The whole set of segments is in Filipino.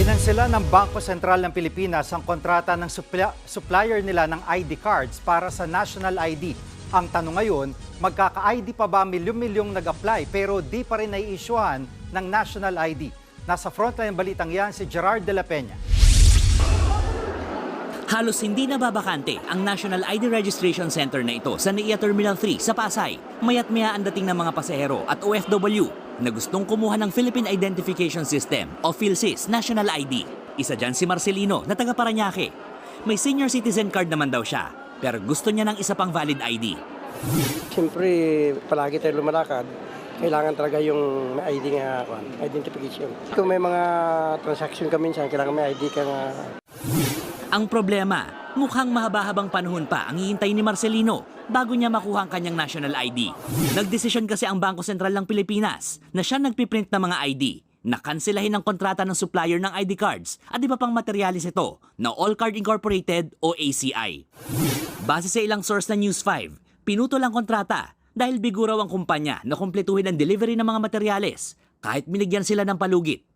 Kinansela ng Bangko Sentral ng Pilipinas ang kontrata ng supli- supplier nila ng ID cards para sa national ID. Ang tanong ngayon, magkaka-ID pa ba milyong-milyong nag-apply pero di pa rin nai-issuehan ng national ID? Nasa frontline balitang yan si Gerard de la Peña. Halos hindi nababakante ang National ID Registration Center na ito sa NAIA Terminal 3 sa Pasay. Mayat maya ang dating ng mga pasahero at OFW na gustong kumuha ng Philippine Identification System o PhilSys National ID. Isa dyan si Marcelino na taga Paranaque. May senior citizen card naman daw siya pero gusto niya ng isa pang valid ID. Siyempre, palagi tayo lumalakad. Kailangan talaga yung may ID nga, identification. Kung may mga transaction ka minsan, kailangan may ID ka nga. Ang problema, mukhang mahaba-habang panahon pa ang hihintay ni Marcelino bago niya makuha ang kanyang national ID. Nagdesisyon kasi ang Bangko Sentral ng Pilipinas na siya nagpiprint ng mga ID na kanselahin ang kontrata ng supplier ng ID cards at iba pang materyales ito na All Card Incorporated o ACI. Base sa ilang source na News 5, pinutol ang kontrata dahil biguraw ang kumpanya na kumpletuhin ang delivery ng mga materyales kahit binigyan sila ng palugit.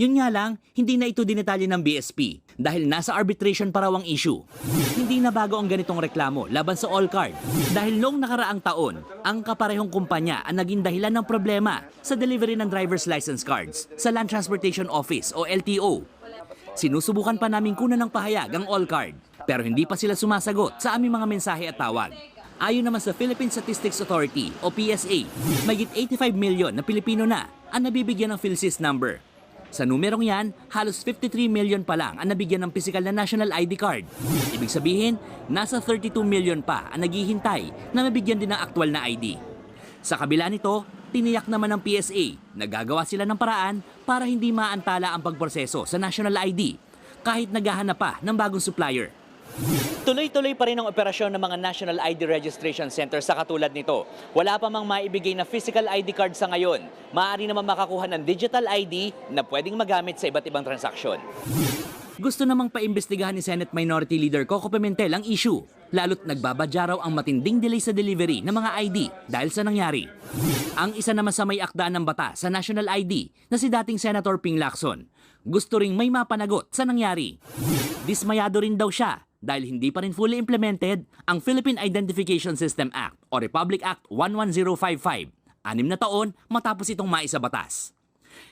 Yun nga lang, hindi na ito dinetalye ng BSP dahil nasa arbitration pa raw ang issue. Hindi na bago ang ganitong reklamo laban sa All Card dahil noong nakaraang taon, ang kaparehong kumpanya ang naging dahilan ng problema sa delivery ng driver's license cards sa Land Transportation Office o LTO. Sinusubukan pa namin kunan ng pahayag ang All Card pero hindi pa sila sumasagot sa aming mga mensahe at tawag. Ayon naman sa Philippine Statistics Authority o PSA, mayigit 85 million na Pilipino na ang nabibigyan ng PhilSys number. Sa numerong yan, halos 53 million pa lang ang nabigyan ng physical na national ID card. Ibig sabihin, nasa 32 million pa ang naghihintay na mabigyan din ng aktual na ID. Sa kabila nito, tiniyak naman ng PSA na gagawa sila ng paraan para hindi maantala ang pagproseso sa national ID kahit naghahanap pa ng bagong supplier. Tuloy-tuloy pa rin ang operasyon ng mga National ID Registration Center sa katulad nito. Wala pa mang maibigay na physical ID card sa ngayon. Maaari naman makakuha ng digital ID na pwedeng magamit sa iba't ibang transaksyon. Gusto namang paimbestigahan ni Senate Minority Leader Coco Pimentel ang issue, lalo't nagbabadya raw ang matinding delay sa delivery ng mga ID dahil sa nangyari. Ang isa naman sa may akda ng bata sa national ID na si dating Senator Ping Lacson, gusto ring may mapanagot sa nangyari. Dismayado rin daw siya dahil hindi pa rin fully implemented ang Philippine Identification System Act o Republic Act 11055, anim na taon matapos itong maisa batas.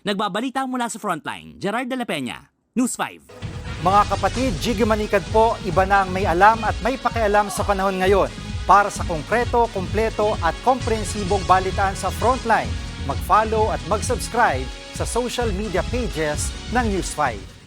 Nagbabalita mula sa Frontline, Gerard de la Peña, News 5. Mga kapatid, Jiggy Manikad po, iba na ang may alam at may pakialam sa panahon ngayon. Para sa konkreto, kumpleto at komprehensibong balitaan sa Frontline, mag-follow at mag-subscribe sa social media pages ng News 5.